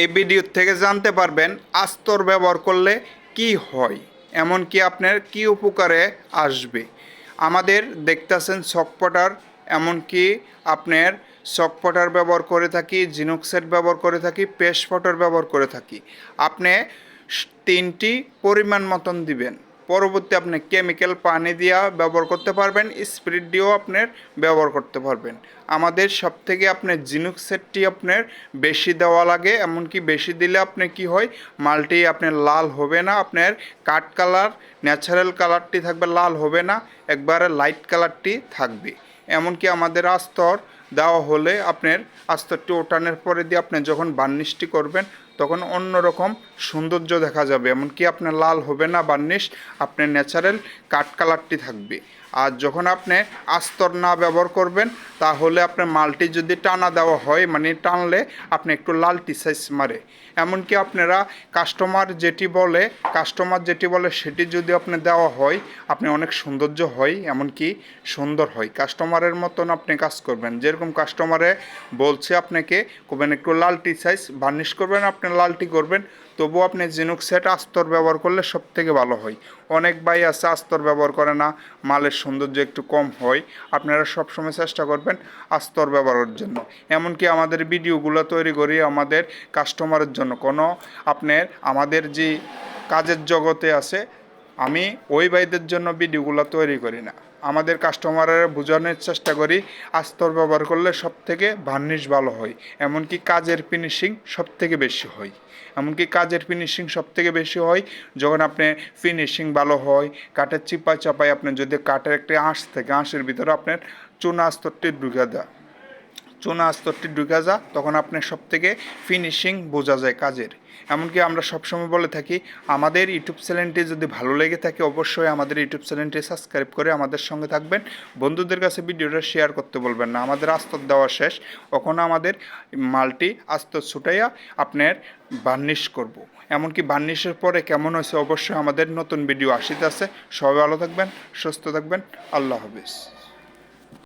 এই ভিডিও থেকে জানতে পারবেন আস্তর ব্যবহার করলে কি হয়, এমনকি আপনার কি উপকারে আসবে। আমাদের দেখতেছেন সকপটার এমনকি আপনার সকপটার ব্যবহার করে থাকি জিনোক্সেট ব্যবহার করে থাকি, পেস্ট ফটার ব্যবহার করে থাকি। আপনি তিনটি পরিমাণ মতন দিবেন। পরবর্তী আপনি কেমিক্যাল পানি দিয়া ব্যবহার করতে পারবেন স্পিরিট দিয়েও আপনার ব্যবহার করতে পারবেন। আমাদের সব থেকে আপনার জিনুক সেটটি আপনার বেশি দেওয়া লাগে, এমনকি বেশি দিলে আপনি কি হয়, মালটি আপনার লাল হবে না, আপনার কাঠ কালার ন্যাচারাল কালারটি থাকবে লাল হবে না, একবারে লাইট কালারটি থাকবে। এমনকি আমাদের আস্তর দেওয়া হলে আপনার আস্তরটি ওঠানোর পরে দিয়ে আপনি যখন বার্নিশটি করবেন তখন অন্যরকম সৌন্দর্য দেখা যাবে। এমনকি আপনার লাল হবে না বার্নিশ আপনার ন্যাচারাল কাঠ কালারটি থাকবে। আর যখন আপনি আস্তর না ব্যবহার করবেন, তাহলে আপনার মালটি যদি টানা দেওয়া হয় মানে টানলে আপনি একটু লালটি সাইজ মারে। এমনকি আপনারা কাস্টমার যেটি বলে কাস্টমার যেটি বলে সেটি যদি আপনি দেওয়া হয়, আপনি অনেক সৌন্দর্য হয়, এমনকি সুন্দর হয়। কাস্টমারের মতন আপনি কাজ করবেন। যেরকম কাস্টমারে বলছে আপনাকে করবেন একটু লালটি সাইজ বার্নিশ করবেন আপনি। লালটি করবেন, তবুও আপনি জিনুক সেট আস্তর ব্যবহার করলে সব থেকে ভালো হয়। অনেক ভাই আছে আস্তর ব্যবহার করে না, মালের সৌন্দর্য একটু কম হয়। আপনারা সবসময় চেষ্টা করবেন আস্তর ব্যবহারের জন্য। এমনকি আমাদের ভিডিওগুলো তৈরি করি আমাদের কাস্টমারের জন্য। কোনো আপনার, আমাদের যে কাজের জগতে আছে, আমি ওই ভাইদের জন্য ভিডিওগুলো তৈরি করি না। আমাদের কাস্টমারের বোঝানোর চেষ্টা করি, আস্তর ব্যবহার করলে সব থেকে ভার্নিশ ভালো হয়। এমনকি কাজের ফিনিশিং সব থেকে বেশি হয়। এমনকি কাজের ফিনিশিং সব থেকে বেশি হয়, যখন আপনি ফিনিশিং ভালো হয়, কাঠের চিপা চাপায় আপনি যদি কাঠের একটি আঁশ থেকে, আঁশের ভিতরে আপনার চুনা আস্তরটি ঢুকে দেয়। চুনা আস্তরটি ঢুকে যা, তখন আপনার সব থেকে ফিনিশিং বোঝা যায় কাজের। এমনকি আমরা সবসময় বলে থাকি, আমাদের ইউটিউব চ্যানেলটি যদি ভালো লেগে থাকে, অবশ্যই আমাদের ইউটিউব চ্যানেলটি সাবস্ক্রাইব করে আমাদের সঙ্গে থাকবেন। বন্ধুদের কাছে ভিডিওটা শেয়ার করতে বলবেন না, আমাদের আস্তর দেওয়া শেষ। কখনো আমাদের মালটি আস্তর ছুটাইয়া আপনার বার্নিশ করব। এমনকি বার্নিশের পরে কেমন হয়েছে, অবশ্যই আমাদের নতুন ভিডিও আসিতে আছে সবাই ভালো থাকবেন, সুস্থ থাকবেন। আল্লাহ হাফিজ।